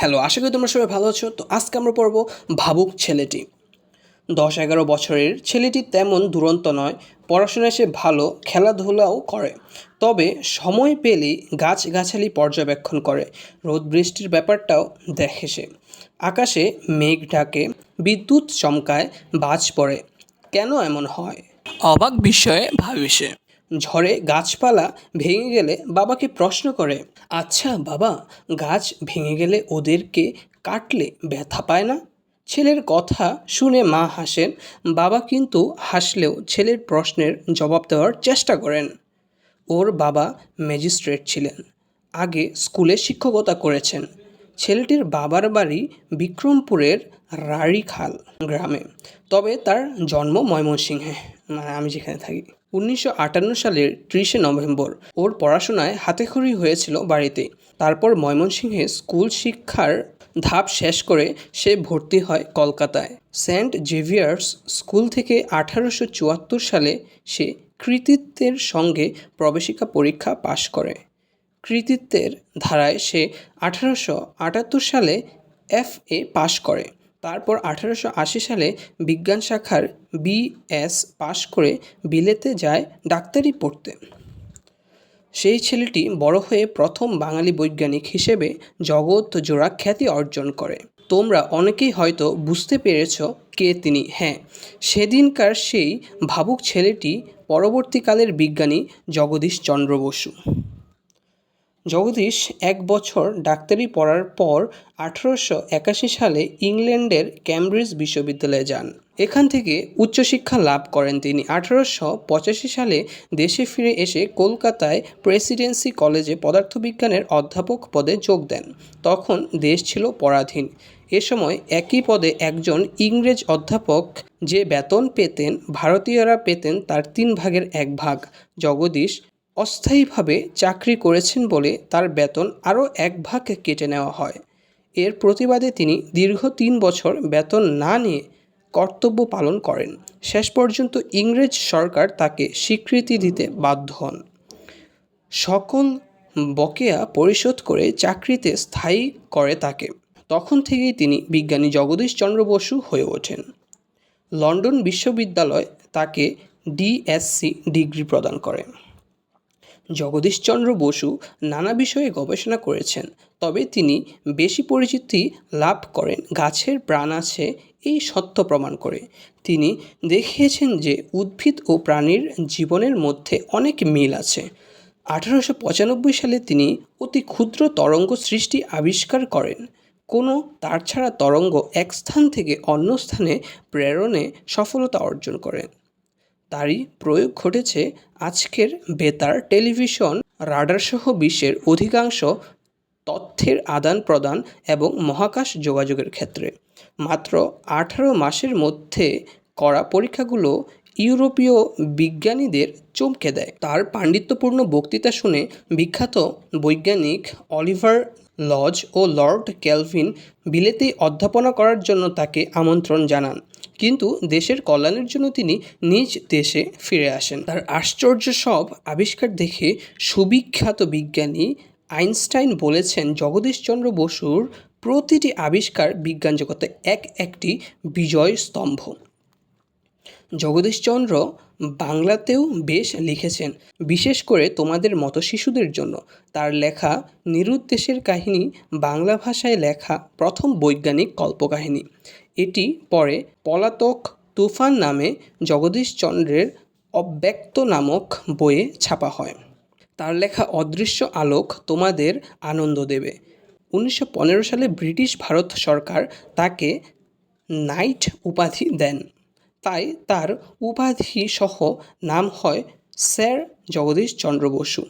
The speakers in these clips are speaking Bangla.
হ্যালো, আশা করি তোমরা সবাই ভালো আছো। তো আজকে আমরা পড়ব ভাবুক ছেলেটি। দশ এগারো বছরের ছেলেটি তেমন দুরন্ত নয় পড়াশোনায় সে ভালো, খেলাধুলাও করে। তবে সময় পেলেই গাছগাছালি পর্যবেক্ষণ করে। রোদ বৃষ্টির ব্যাপারটাও দেখে সে। আকাশে মেঘ ঢাকে বিদ্যুৎ চমকায়, বাজ পড়ে। কেন এমন হয়? অবাক বিষয়ে ভাবি সে ঝড়ে গাছপালা ভেঙে গেলে বাবাকে প্রশ্ন করে আচ্ছা বাবা, গাছ ভেঙে গেলে ওদেরকে কাটলে ব্যথা পায় না? ছেলের কথা শুনে মা হাসেন। বাবা কিন্তু হাসলেও ছেলের প্রশ্নের জবাব দেওয়ার চেষ্টা করেন। ওর বাবা ম্যাজিস্ট্রেট ছিলেন। আগে স্কুলে শিক্ষকতা করেছেন। ছেলেটির বাবার বাড়ি বিক্রমপুরের রাড়িখাল গ্রামে। তবে তার জন্ম ময়মনসিংহে। মানে আমি যেখানে থাকি। উনিশশো আটান্ন সালের ত্রিশে নভেম্বর ওর পড়াশোনায় হাতেখড়ি হয়েছিল বাড়িতে। তারপর ময়মনসিংহে স্কুল শিক্ষার ধাপ শেষ করে সে ভর্তি হয় কলকাতায়। সেন্ট জেভিয়ার্স স্কুল থেকে আঠারোশো চুয়াত্তর সালে সে কৃতিত্বের সঙ্গে প্রবেশিকা পরীক্ষা পাশ করে। কৃতিত্বের ধারায় সে আঠারোশো আটাত্তর সালে এফ এ পাশ করে। তারপর আঠারোশো আশি সালে বিজ্ঞান শাখার বিএস পাশ করে বিলেতে যায় ডাক্তারি পড়তে। সেই ছেলেটি বড় হয়ে প্রথম বাঙালি বৈজ্ঞানিক হিসেবে জগৎ জোড়া খ্যাতি অর্জন করে। তোমরা অনেকেই হয়তো বুঝতে পেরেছ কে তিনি। হ্যাঁ সেদিনকার সেই ভাবুক ছেলেটি পরবর্তীকালের বিজ্ঞানী জগদীশ চন্দ্র বসু। জগদীশ এক বছর ডাক্তারি পড়ার পর আঠারোশো একাশি সালে ইংল্যান্ডের ক্যামব্রিজ বিশ্ববিদ্যালয়ে যান। এখান থেকে উচ্চশিক্ষা লাভ করেন তিনি। আঠারোশো পঁচাশি সালে দেশে ফিরে এসে কলকাতায় প্রেসিডেন্সি কলেজে পদার্থবিজ্ঞানের অধ্যাপক পদে যোগ দেন। তখন দেশ ছিল পরাধীন। এ সময় একই পদে একজন ইংরেজ অধ্যাপক যে বেতন পেতেন, ভারতীয়রা পেতেন তার তিন ভাগের এক ভাগ। জগদীশ অস্থায়ীভাবে চাকরি করেছেন বলে তার বেতন আরও এক ভাগ কেটে নেওয়া হয়। এর প্রতিবাদে তিনি দীর্ঘ তিন বছর বেতন না নিয়ে কর্তব্য পালন করেন। শেষ পর্যন্ত ইংরেজ সরকার তাকে স্বীকৃতি দিতে বাধ্য হন। সকল বকেয়া পরিশোধ করে চাকরিতে স্থায়ী করে তাকে। তখন থেকেই তিনি বিজ্ঞানী জগদীশ চন্দ্র বসু হয়ে ওঠেন। লন্ডন বিশ্ববিদ্যালয় তাকে ডিএসসি ডিগ্রি প্রদান করে। জগদীশচন্দ্র বসু নানা বিষয়ে গবেষণা করেছেন, তবে তিনি বেশি পরিচিতি লাভ করেন গাছের প্রাণ আছে এই সত্য প্রমাণ করে। তিনি দেখিয়েছেন যে উদ্ভিদ ও প্রাণীর জীবনের মধ্যে অনেক মিল আছে। আঠারোশো পঁচানব্বই সালে তিনি অতি ক্ষুদ্র তরঙ্গ সৃষ্টি আবিষ্কার করেন। কোনো তার ছাড়া তরঙ্গ এক স্থান থেকে অন্য স্থানে প্রেরণে সফলতা অর্জন করেন। তারই প্রয়োগ ঘটেছে আজকের বেতার টেলিভিশন রাডারসহ বিশ্বের অধিকাংশ তথ্যের আদান প্রদান এবং মহাকাশ যোগাযোগের ক্ষেত্রে। মাত্র আঠারো মাসের মধ্যে করা পরীক্ষাগুলো ইউরোপীয় বিজ্ঞানীদের চমকে দেয়। তার পাণ্ডিত্যপূর্ণ বক্তৃতা শুনে বিখ্যাত বৈজ্ঞানিক অলিভার লজ ও লর্ড ক্যালভিন বিলেতেই অধ্যাপনা করার জন্য তাকে আমন্ত্রণ জানান। কিন্তু দেশের কল্যাণের জন্য তিনি নিজ দেশে ফিরে আসেন। তার আশ্চর্য সব আবিষ্কার দেখে সুবিখ্যাত বিজ্ঞানী আইনস্টাইন বলেছেন জগদীশচন্দ্র বসুর প্রতিটি আবিষ্কার বিজ্ঞান জগতে এক একটি বিজয় স্তম্ভ। জগদীশচন্দ্র বাংলাতেও বেশ লিখেছেন, বিশেষ করে তোমাদের মতো শিশুদের জন্য। তার লেখা নিরুদ্দেশের কাহিনী, বাংলা ভাষায় লেখা প্রথম বৈজ্ঞানিক কল্পকাহিনী। এটি পরে পলাতক তুফান নামে জগদীশচন্দ্রের অব্যক্ত নামক বইয়ে ছাপা হয়। তার লেখা অদৃশ্য আলোক তোমাদের আনন্দ দেবে। উনিশশো পনেরো সালে ব্রিটিশ ভারত সরকার তাকে নাইট উপাধি দেন। তাই তার উপাধি সহ নাম হয় স্যার জগদীশ চন্দ্র বসু।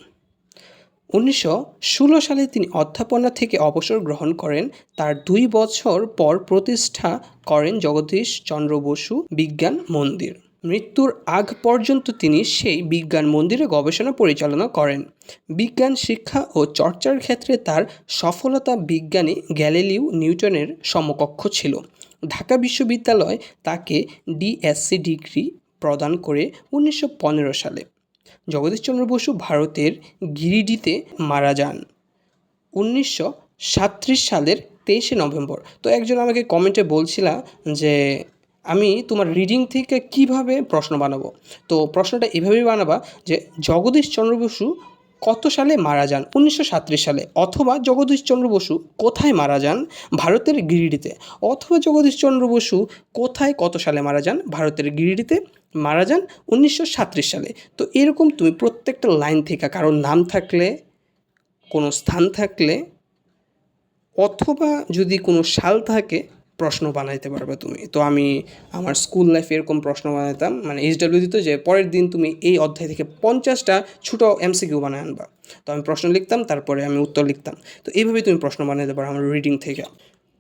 উনিশশো ষোলো সালে তিনি অধ্যাপনা থেকে অবসর গ্রহণ করেন। তার দুই বছর পর প্রতিষ্ঠা করেন জগদীশ চন্দ্র বসু বিজ্ঞান মন্দির। মৃত্যুর আগ পর্যন্ত তিনি সেই বিজ্ঞান মন্দিরে গবেষণা পরিচালনা করেন। বিজ্ঞান শিক্ষা ও চর্চার ক্ষেত্রে তার সফলতা বিজ্ঞানী গ্যালিলিও নিউটনের সমকক্ষ ছিল। ঢাকা বিশ্ববিদ্যালয় তাকে ডিএসসি ডিগ্রি প্রদান করে উনিশশো পনেরো সালে। জগদীশচন্দ্র বসু ভারতের গিরিডিতে মারা যান উনিশশো সালের তেইশে নভেম্বর। তো একজন আমাকে কমেন্টে বলছিলা যে, আমি তোমার রিডিং থেকে কীভাবে প্রশ্ন বানাবো? তো প্রশ্নটা এভাবেই বানাবা যে জগদীশ চন্দ্র বসু কত সালে মারা যান? উনিশশো সালে। অথবা জগদীশ চন্দ্র বসু কোথায় মারা যান? ভারতের গিরিডিতে। অথবা জগদীশ চন্দ্র বসু কোথায় কত সালে মারা যান? ভারতের গিরিডিতে মারা যান উনিশশো সালে। তো এরকম তুমি প্রত্যেকটা লাইন থেকে কারোর নাম থাকলে, কোনো স্থান থাকলে, অথবা যদি কোনো সাল থাকে প্রশ্ন বানাইতে পারবে তুমি। তো আমি আমার স্কুল লাইফে এরকম প্রশ্ন বানাইতাম মানে এইচডাব্লিউ দিত যে, পরের দিন তুমি এই অধ্যায় থেকে পঞ্চাশটা ছোটো এমসিকিউ বানায় আনবা। তো আমি প্রশ্ন লিখতাম, তারপরে আমি উত্তর লিখতাম। তো এইভাবেই তুমি প্রশ্ন বানাইতে পারো আমার রিডিং থেকে।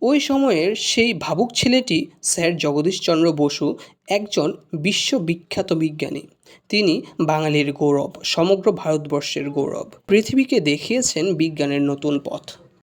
ওই সময়ের সেই ভাবুক ছেলেটি স্যার জগদীশচন্দ্র বসু একজন বিশ্ববিখ্যাত বিজ্ঞানী। তিনি বাঙালির গৌরব, সমগ্র ভারতবর্ষের গৌরব। পৃথিবীকে দেখিয়েছেন বিজ্ঞানের নতুন পথ।